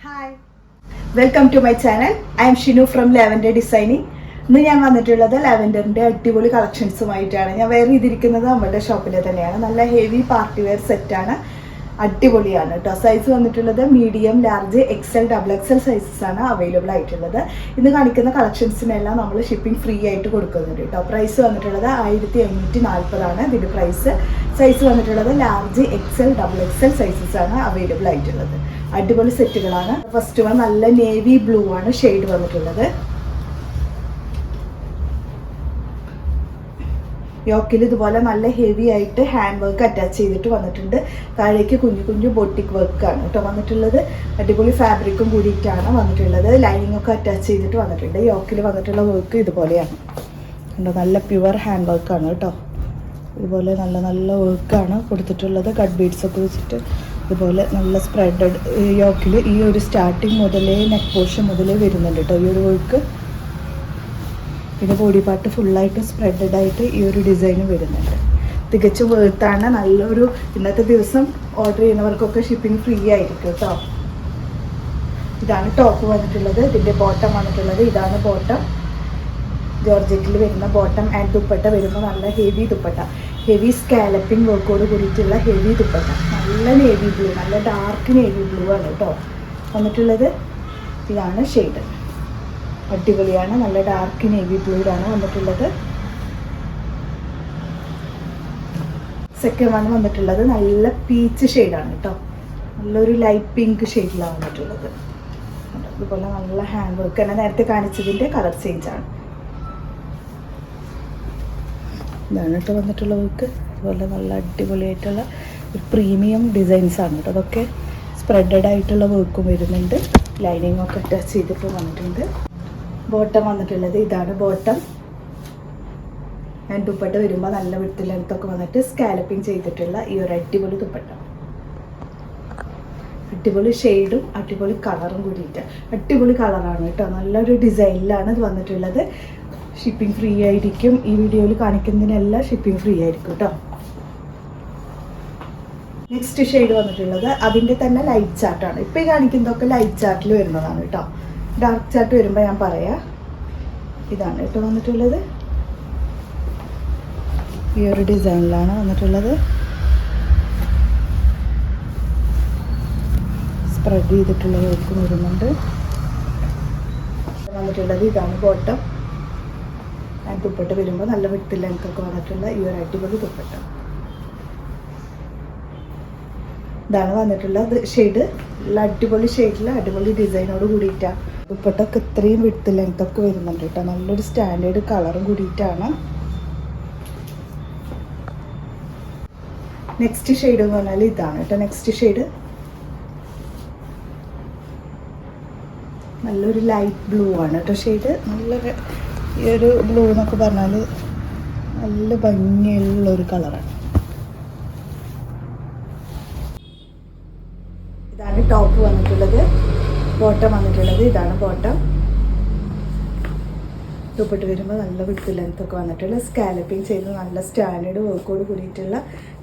Hi welcome to my channel I'm Shinu from lavender designing ഇന്ന് ഞാൻ വന്നിട്ടുള്ളത് ലാവൻഡറിന്റെ അടിപൊളി കളക്ഷൻസുമായിട്ടാണ് ഞാൻ വേറെ ചെയ്തിരിക്കുന്നത് നമ്മുടെ ഷോപ്പിലെ തന്നെയാണ്. നല്ല ഹെവി പാർട്ടി വെയർ സെറ്റാണ് അടിപൊളിയാണ് കേട്ടോ സൈസ് വന്നിട്ടുള്ളത് medium large XL double XL sizes ആണ് അവൈലബിൾ ആയിട്ടുള്ളത്. ഇന്ന് കാണിക്കുന്ന കളക്ഷൻസിനെല്ലാം നമ്മൾ ഷിപ്പിംഗ് ഫ്രീ ആയിട്ട് കൊടുക്കുന്നുണ്ട് കേട്ടോ പ്രൈസ് വന്നിട്ടുള്ളത് ആയിരത്തി എണ്ണൂറ്റി നാൽപ്പതാണ് ഇതിന്റെ പ്രൈസ് സൈസ് വന്നിട്ടുള്ളത് large XL double XL sizes ആണ് അവൈലബിൾ ആയിട്ടുള്ളത്. അടിപൊളി സെറ്റുകളാണ് ഫസ്റ്റ് വൺ നല്ല നേവി ബ്ലൂ ആണ്. ഷെയ്ഡ് വന്നിട്ടുള്ളത്. യോക്കിൽ ഇതുപോലെ നല്ല ഹെവി ആയിട്ട് ഹാൻഡ് വർക്ക് അറ്റാച്ച് ചെയ്തിട്ട് വന്നിട്ടുണ്ട്. താഴേക്ക് കുഞ്ഞു കുഞ്ഞു ബൊട്ടിക് വർക്കാണ് കേട്ടോ വന്നിട്ടുള്ളത്. അടിപൊളി ഫാബ്രിക്കും കൂടിയിട്ടാണ് വന്നിട്ടുള്ളത്. ലൈനിങ് ഒക്കെ അറ്റാച്ച് ചെയ്തിട്ട് വന്നിട്ടുണ്ട്. യോക്കിൽ വന്നിട്ടുള്ള വർക്ക് ഇതുപോലെയാണ്. കണ്ടോ നല്ല പ്യുവർ ഹാൻഡ് വർക്കാണ് കേട്ടോ. ഇതുപോലെ നല്ല നല്ല വർക്കാണ് കൊടുത്തിട്ടുള്ളത്. കട്ട് ബീഡ്സ് ഒക്കെ വെച്ചിട്ട് ഇതുപോലെ നല്ല സ്പ്രെഡ് യോക്കിൽ ഈ ഒരു സ്റ്റാർട്ടിങ് മുതലേ നെക്ക് പോർഷൻ മുതലേ വരുന്നുണ്ട് കേട്ടോ ഈ ഒരു വർക്ക് പിന്നെ ബോഡി പാർട്ട് ഫുള്ളായിട്ട് സ്പ്രെഡഡ് ആയിട്ട് ഈ ഒരു ഡിസൈൻ വരുന്നുണ്ട്. തികച്ചും വേർത്താണ് നല്ലൊരു ഇന്നത്തെ ദിവസം ഓർഡർ ചെയ്യുന്നവർക്കൊക്കെ ഷിപ്പിംഗ് ഫ്രീ ആയിരിക്കും കേട്ടോ ഇതാണ് ടോപ്പ് വന്നിട്ടുള്ളത് ഇതിന്റെ ബോട്ടം വന്നിട്ടുള്ളത്. ഇതാണ് ബോട്ടം ജോർജറ്റിൽ വരുന്ന ബോട്ടം ആൻഡ് ദുപ്പട്ട വരുമ്പോൾ നല്ല ഹെവി ദുപ്പട്ട. ഹെവി സ്കാലപ്പിംഗ് വർക്കോട് കൂടിയിട്ടുള്ള ഹെവി ദുപ്പട്ട. നല്ല നേവി ബ്ലൂ നല്ല ഡാർക്ക് നേവി ബ്ലൂ ആണ് കേട്ടോ വന്നിട്ടുള്ളത് ഇതാണ് ഷെയ്ഡ് അടിപൊളിയാണ്. നല്ല ഡാർക്ക് നേവി ബ്ലൂയിലാണ് വന്നിട്ടുള്ളത്. സെക്കൻഡ് വൺ വന്നിട്ടുള്ളത് നല്ല പീച്ച് ഷെയ്ഡാണ് കേട്ടോ നല്ലൊരു ലൈറ്റ് പിങ്ക് ഷെയ്ഡിലാണ് വന്നിട്ടുള്ളത്. അതുപോലെ നല്ല ഹാൻഡ് വർക്ക് തന്നെ നേരത്തെ കാണിച്ചതിന്റെ കളർ ചേഞ്ച് ആണ്. ഇതാണ് കേട്ടോ വന്നിട്ടുള്ള വർക്ക് അതുപോലെ നല്ല അടിപൊളിയായിട്ടുള്ള ഒരു പ്രീമിയം ഡിസൈൻസ് ആണ് കേട്ടോ അതൊക്കെ സ്പ്രെഡഡ് ആയിട്ടുള്ള വർക്കും വരുന്നുണ്ട്. ലൈനിങ് ഒക്കെ അറ്റാച്ച് ചെയ്തിട്ട് വന്നിട്ടുണ്ട്. ബോട്ടം വന്നിട്ടുള്ളത്. ഇതാണ് ബോട്ടം. ഞാൻ ദുപ്പട്ട വരുമ്പോൾ നല്ല വിട്ട് ലെങ്ത്തൊക്കെ വന്നിട്ട് സ്കാലപ്പിംഗ് ചെയ്തിട്ടുള്ള ഈ ഒരു അടിപൊളി ദുപ്പട്ട. അടിപൊളി ഷെയ്ഡും അടിപൊളി കളറും കൂടിയിട്ട്. അടിപൊളി കളറാണ് കേട്ടോ. നല്ലൊരു ഡിസൈനിലാണ് ഇത് വന്നിട്ടുള്ളത്. ഷിപ്പിംഗ് ഫ്രീ ആയിരിക്കും. ഈ വീഡിയോയിൽ കാണിക്കുന്നതിനെല്ലാം ഷിപ്പിംഗ് ഫ്രീ ആയിരിക്കും കേട്ടോ. നെക്സ്റ്റ് ഷെയ്ഡ് വന്നിട്ടുള്ളത് അതിന്റെ തന്നെ ലൈറ്റ് ചാർട്ടാണ് ഇപ്പോൾ കാണിക്കുന്നതൊക്കെ ലൈറ്റ് ചാർട്ടിൽ വരുന്നതാണ് കേട്ടോ. ഡാർക്ക് ചാർട്ട് വരുമ്പോൾ ഞാൻ പറയാം. ഇതാണ് കേട്ടോ വന്നിട്ടുള്ളത്. ഈ ഒരു ഡിസൈനിലാണ് വന്നിട്ടുള്ളത്. സ്പ്രെഡ് ചെയ്തിട്ടുള്ള വർക്കും വരുന്നുണ്ട്. വന്നിട്ടുള്ളത് ഇതാണ് ബോട്ടം ഞാൻ ദുപ്പട്ട വരുമ്പോൾ നല്ല വിട്ട് ലെങ്ത് ഒക്കെ വന്നിട്ടുള്ള ഈ ഒരു അടിപൊളി ദുപ്പട്ട. ഇതാണ് വന്നിട്ടുള്ള ഷെയ്ഡ് അടിപൊളി ഷെയ്ഡിൽ അടിപൊളി ഡിസൈനോട് കൂടിയിട്ടാണ് ദുപ്പട്ടൊക്കെ ഇത്രയും വിട്ട് ലെങ്ത് ഒക്കെ വരുന്നുണ്ട് കേട്ടോ നല്ലൊരു സ്റ്റാൻഡേർഡ് കളറും കൂടിയിട്ടാണ്. നെക്സ്റ്റ് ഷെയ്ഡ് എന്ന് പറഞ്ഞാൽ ഇതാണ് കേട്ടോ നെക്സ്റ്റ് ഷെയ്ഡ് നല്ലൊരു ലൈറ്റ് ബ്ലൂ ആണ് കേട്ടോ ഷെയ്ഡ് നല്ലൊരു ഈ ഒരു ബ്ലൂ എന്നൊക്കെ പറഞ്ഞാൽ നല്ല ഭംഗിയുള്ളൊരു കളറാണ് ഇതാണ് ടോപ്പ് വന്നിട്ടുള്ളത്. ബോട്ടം വന്നിട്ടുള്ളത്. ഇതാണ് ബോട്ടം ദുപ്പട്ട് വരുമ്പോൾ നല്ല വിട്ടു ലെങ്ത് ഒക്കെ വന്നിട്ടുള്ള സ്കാലപ്പിംഗ് ചെയ്ത് നല്ല സ്റ്റാൻഡേർഡ് വർക്കോട് കൂടിയിട്ടുള്ള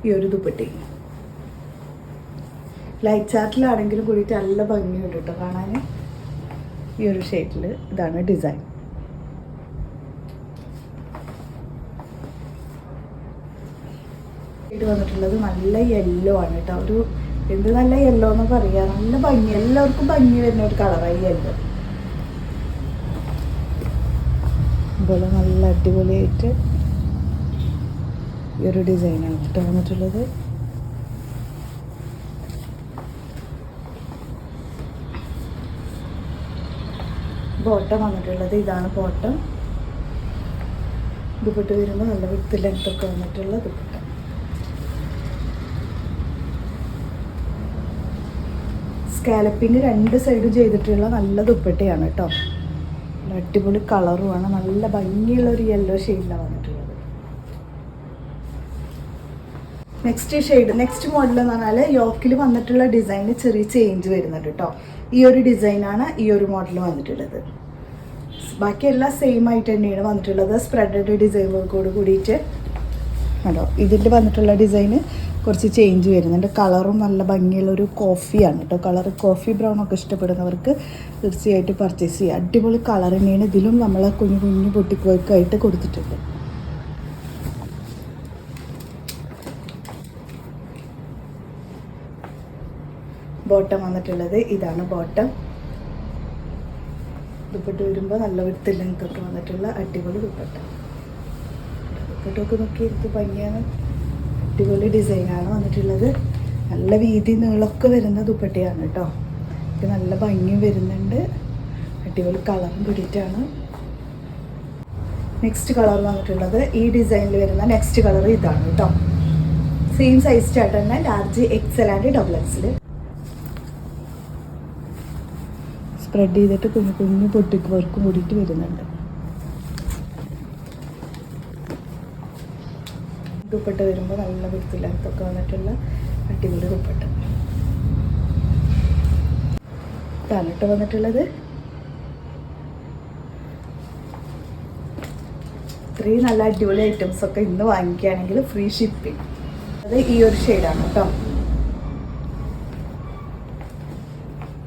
ഈ ഒരു ദുപ്പട്ടി ലൈറ്റ് ചാർട്ടിലാണെങ്കിലും കൂടിയിട്ട് നല്ല ഭംഗിയുണ്ട് കേട്ടോ കാണാൻ. ഈ ഒരു ഷെയ്ഡിൽ ഇതാണ് ഡിസൈൻ ഇത് വന്നിട്ടുള്ളത് നല്ല യെല്ലോ ആണ് കേട്ടോ. ഒരു എന്ത് നല്ല യെല്ലോ എന്ന് പറയാ. നല്ല ഭംഗി. എല്ലാവർക്കും ഭംഗി വരുന്ന ഒരു കളറായി യെല്ലോ അതുപോലെ നല്ല അടിപൊളിയായിട്ട് ഈ ഒരു ഡിസൈനാണ് കേട്ടോ വന്നിട്ടുള്ളത്. ബോട്ടം വന്നിട്ടുള്ളത്. ഇതാണ് ബോട്ടം ദുപ്പട്ട് വരുമ്പോൾ നല്ല വിത്ത് ലെങ്ത്തൊക്കെ വന്നിട്ടുള്ള ദുപ്പട്ട. സ്കാലപ്പിങ് രണ്ട് സൈഡും ചെയ്തിട്ടുള്ള നല്ല ദുപ്പട്ടയാണ് കേട്ടോ. അടിപൊളി കളറുമാണ്. നല്ല ഭംഗിയുള്ള ഒരു യെല്ലോ ഷെയ്ഡിലാണ് വന്നിട്ടുള്ളത്. നെക്സ്റ്റ് ഷെയ്ഡ് നെക്സ്റ്റ് മോഡൽ എന്ന് പറഞ്ഞാൽ യോക്കിൽ വന്നിട്ടുള്ള ഡിസൈന് ചെറിയ ചേഞ്ച് വരുന്നുണ്ട് കേട്ടോ. ഈ ഒരു ഡിസൈനാണ് ഈ ഒരു മോഡൽ വന്നിട്ടുള്ളത്. ബാക്കി എല്ലാം സെയിം ആയിട്ട് തന്നെയാണ് വന്നിട്ടുള്ളത്. സ്പ്രെഡ് ഡിസൈനുകൾക്കോട് കൂടിയിട്ട്. കണ്ടോ? ഇതിൽ വന്നിട്ടുള്ള ഡിസൈന് കുറച്ച് ചേഞ്ച് വരുന്നുണ്ട്. കളറും നല്ല ഭംഗിയുള്ള ഒരു കോഫിയാണ് കേട്ടോ. കളർ കോഫി ബ്രൗൺ ഒക്കെ ഇഷ്ടപ്പെടുന്നവർക്ക് തീർച്ചയായിട്ടും പർച്ചേസ് ചെയ്യുക അടിപൊളി കളർ തന്നെയാണ് ഇതിലും നമ്മൾ കുഞ്ഞു കുഞ്ഞു പൊട്ടിക്ക് വർക്കായിട്ട് കൊടുത്തിട്ടുണ്ട്. ബോട്ടം വന്നിട്ടുള്ളത് ഇതാണ് ബോട്ടം ദുപ്പട്ട വരുമ്പോൾ നല്ല വിടത്തിൽ തൊട്ട് വന്നിട്ടുള്ള അടിപൊളി ദുപ്പട്ട. ദുപ്പട്ടൊക്കെ നോക്കി എടുത്ത് ഭംഗിയാണ്. അടിപൊളി ഡിസൈനാണ് വന്നിട്ടുള്ളത്. നല്ല വീതി നീളമൊക്കെ വരുന്ന ദുപ്പട്ടിയാണ് കേട്ടോ. ഇത് നല്ല ഭംഗിയും വരുന്നുണ്ട്. അടിപൊളി കളറും പിടിയിട്ടാണ് നെക്സ്റ്റ് കളർ വന്നിട്ടുള്ളത് ഈ ഡിസൈനിൽ വരുന്ന നെക്സ്റ്റ് കളർ ഇതാണ് കേട്ടോ. സെയിം സൈസ് ചാർട്ട് തന്നെ ലാർജ് എക്സൽ ആൻഡ് ഡബിൾ എക്സിൽ സ്പ്രെഡ് ചെയ്തിട്ട് കുഞ്ഞു കുഞ്ഞു പൊട്ടിക്ക് വർക്കും കൂടിയിട്ട് വരുന്നുണ്ട്. ദുപ്പട്ട വരുമ്പോൾ നല്ല വൃത്തിയില്ലാത്തൊക്കെ വന്നിട്ടുള്ള അടിപൊളി ദുപ്പട്ട തലട്ട് വന്നിട്ടുള്ളത് ഇത്രയും നല്ല അടിപൊളി ഐറ്റംസ് ഒക്കെ ഇന്ന് വാങ്ങിക്കുകയാണെങ്കിൽ ഫ്രീ ഷിപ്പിംഗ് അത് ഈ ഒരു ഷെയ്ഡാണ് കേട്ടോ.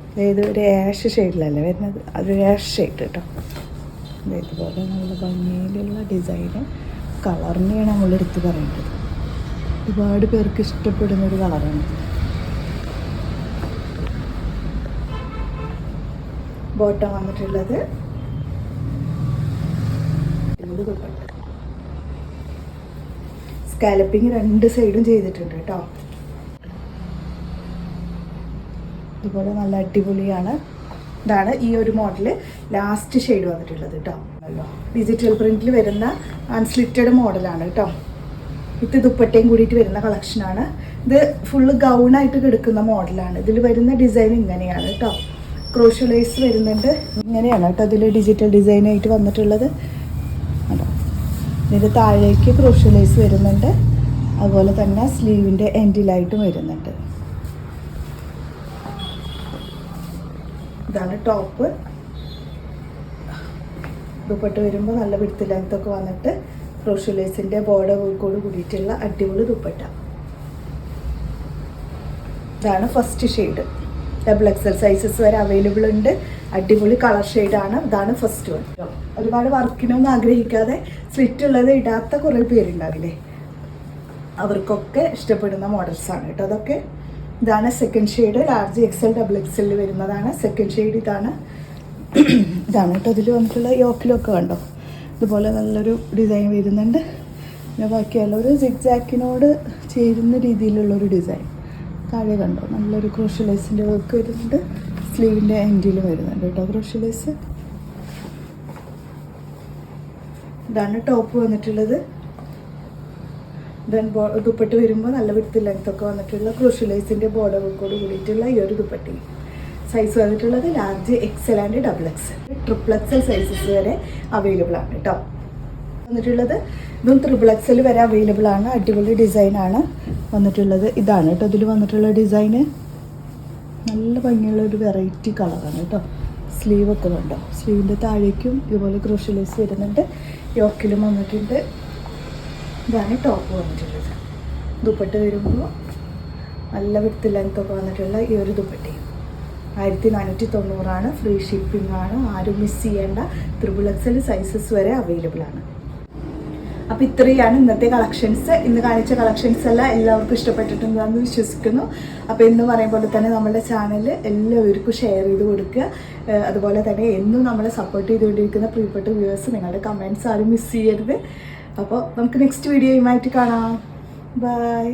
അതായത് ഒരു ആഷ് ഷെയ്ഡിലല്ലേ വരുന്നത്? അതൊരു ആഷ് ഷെയ്ഡ് കേട്ടോ. ദേ ഇതുപോലെ നല്ല ഭംഗിയിലുള്ള ഡിസൈന് കളറിനെയാണ് നമ്മൾ എടുത്ത് പറയേണ്ടത്. ഒരുപാട് പേർക്ക് ഇഷ്ടപ്പെടുന്ന ഒരു കളറാണ്. ബോട്ടം വന്നിട്ടുള്ളത്. സ്കാലപ്പിങ് രണ്ട് സൈഡും ചെയ്തിട്ടുണ്ട് കേട്ടോ. ഇതുപോലെ നല്ല അടിപൊളിയാണ്. ഇതാണ് ഈ ഒരു മോഡൽ ലാസ്റ്റ് ഷെയ്ഡ് വന്നിട്ടുള്ളത് കേട്ടോ. ഡിജിറ്റൽ പ്രിന്റിൽ വരുന്ന അൺസ്ലിറ്റഡ് മോഡലാണ് കേട്ടോ ഇത് ദുപ്പട്ടയും കൂടിയിട്ട് വരുന്ന കളക്ഷനാണ് ഇത് ഫുള്ള് ഗൗണായിട്ട് കിടക്കുന്ന മോഡലാണ് ഇതിൽ വരുന്ന ഡിസൈൻ ഇങ്ങനെയാണ് കേട്ടോ ക്രോഷ്യലൈസ് വരുന്നുണ്ട്. ഇങ്ങനെയാണ് കേട്ടോ അതിൽ ഡിജിറ്റൽ ഡിസൈനായിട്ട് വന്നിട്ടുള്ളത്. കേട്ടോ ഇതിന്റെ താഴേക്ക് ക്രോഷ്യലൈസ് വരുന്നുണ്ട്. അതുപോലെ തന്നെ സ്ലീവിന്റെ എൻഡിലായിട്ടും വരുന്നുണ്ട്. ഇതാണ് ടോപ്പ് ദുപ്പട്ട വരുമ്പോൾ നല്ല വിടുത്ത് ലെങ്ത് ഒക്കെ വന്നിട്ട് ക്രോഷ്യലേസിന്റെ ബോർഡർ വർക്കോട് കൂടിയിട്ടുള്ള അടിപൊളി ദുപ്പട്ട. ഇതാണ് first shade double XL sizes വരെ അവൈലബിൾ ഉണ്ട്. അടിപൊളി കളർ ഷെയ്ഡാണ് ഇതാണ് ഫസ്റ്റ് വൺ ഒരുപാട് വർക്കിനൊന്നും ആഗ്രഹിക്കാതെ സ്ലിറ്റ് ഉള്ളത് ഇടാത്ത കുറേ പേരുണ്ടാവില്ലേ? അവർക്കൊക്കെ ഇഷ്ടപ്പെടുന്ന മോഡൽസാണ് കേട്ടോ അതൊക്കെ. ഇതാണ് second shade large XL double എക്സലിൽ വരുന്നതാണ്. സെക്കൻഡ് ഷെയ്ഡ് ഇതാണ്. ഇതാണ് കേട്ടോ. അതിൽ വന്നിട്ടുള്ള യോക്കിലൊക്കെ കണ്ടോ? ഇതുപോലെ നല്ലൊരു ഡിസൈൻ വരുന്നുണ്ട്. പിന്നെ ബാക്കിയുള്ള ഒരു സിക്സാക്കിനോട് ചേരുന്ന രീതിയിലുള്ളൊരു ഡിസൈൻ താഴെ കണ്ടോ? നല്ലൊരു ക്രോഷ്യലൈസിന്റെ വർക്ക് വരുന്നുണ്ട്. സ്ലീവിന്റെ എൻഡിൽ വരുന്നുണ്ട് കേട്ടോ ക്രോഷ്യലൈസ് ഇതാണ് ടോപ്പ് വന്നിട്ടുള്ളത്. ദെൻ ദുപ്പട്ട് വരുമ്പോൾ നല്ല വിടുത്ത് ലെങ്ത് ഒക്കെ വന്നിട്ടുള്ള ക്രോഷ്യലൈസിന്റെ ബോർഡർ വർക്കോട് കൂടിയിട്ടുള്ള ഈ ഒരു ദുപ്പട്ടി സൈസ് വന്നിട്ടുള്ളത് large XL and double XL triple XL sizes വരെ അവൈലബിൾ ആണ് കേട്ടോ വന്നിട്ടുള്ളത് ഇതും ത്രിബിൾ എക്സൽ വരെ അവൈലബിൾ ആണ്. അടിപൊളി ഡിസൈനാണ് വന്നിട്ടുള്ളത്. ഇതാണ് കേട്ടോ ഇതിൽ വന്നിട്ടുള്ള ഡിസൈന് നല്ല ഭംഗിയുള്ള ഒരു വെറൈറ്റി കളറാണ് കേട്ടോ സ്ലീവൊക്കെ കണ്ടോ? സ്ലീവിന്റെ താഴേക്കും ഇതുപോലെ ക്രോഷ്യലൈസ് വരുന്നുണ്ട്. യോക്കിലും വന്നിട്ടുണ്ട്. ഇതാണ് ടോപ്പ് വന്നിട്ടുള്ളത്. ദുപ്പട്ട വരുമ്പോൾ നല്ല വിത്ത് ലെങ്ത്തൊക്കെ വന്നിട്ടുള്ള ഈ ഒരു ദുപ്പട്ടയും. ആയിരത്തി നാനൂറ്റി തൊണ്ണൂറാണ് ഫ്രീ ഷിപ്പിംഗ് ആണ്. ആരും മിസ് ചെയ്യേണ്ട. ത്രിബിൾ എക്സൽ സൈസസ് വരെ അവൈലബിൾ ആണ്. അപ്പോൾ ഇത്രയാണ് ഇന്നത്തെ കളക്ഷൻസ് ഇന്ന് കാണിച്ച കളക്ഷൻസ് എല്ലാം എല്ലാവർക്കും ഇഷ്ടപ്പെട്ടിട്ടുണ്ടെന്ന് വിശ്വസിക്കുന്നു. അപ്പോൾ എന്ന് പറയുമ്പോൾ തന്നെ നമ്മുടെ ചാനൽ എല്ലാവർക്കും ഷെയർ ചെയ്ത് കൊടുക്കുക. അതുപോലെ തന്നെ എന്നും നമ്മളെ സപ്പോർട്ട് ചെയ്തുകൊണ്ടിരിക്കുന്ന പ്രിയപ്പെട്ട വ്യൂവേഴ്സ് നിങ്ങളുടെ കമൻസ് ആരും മിസ് ചെയ്യരുത്. അപ്പോൾ നമുക്ക് നെക്സ്റ്റ് വീഡിയോയുമായിട്ട് കാണാം. ബൈ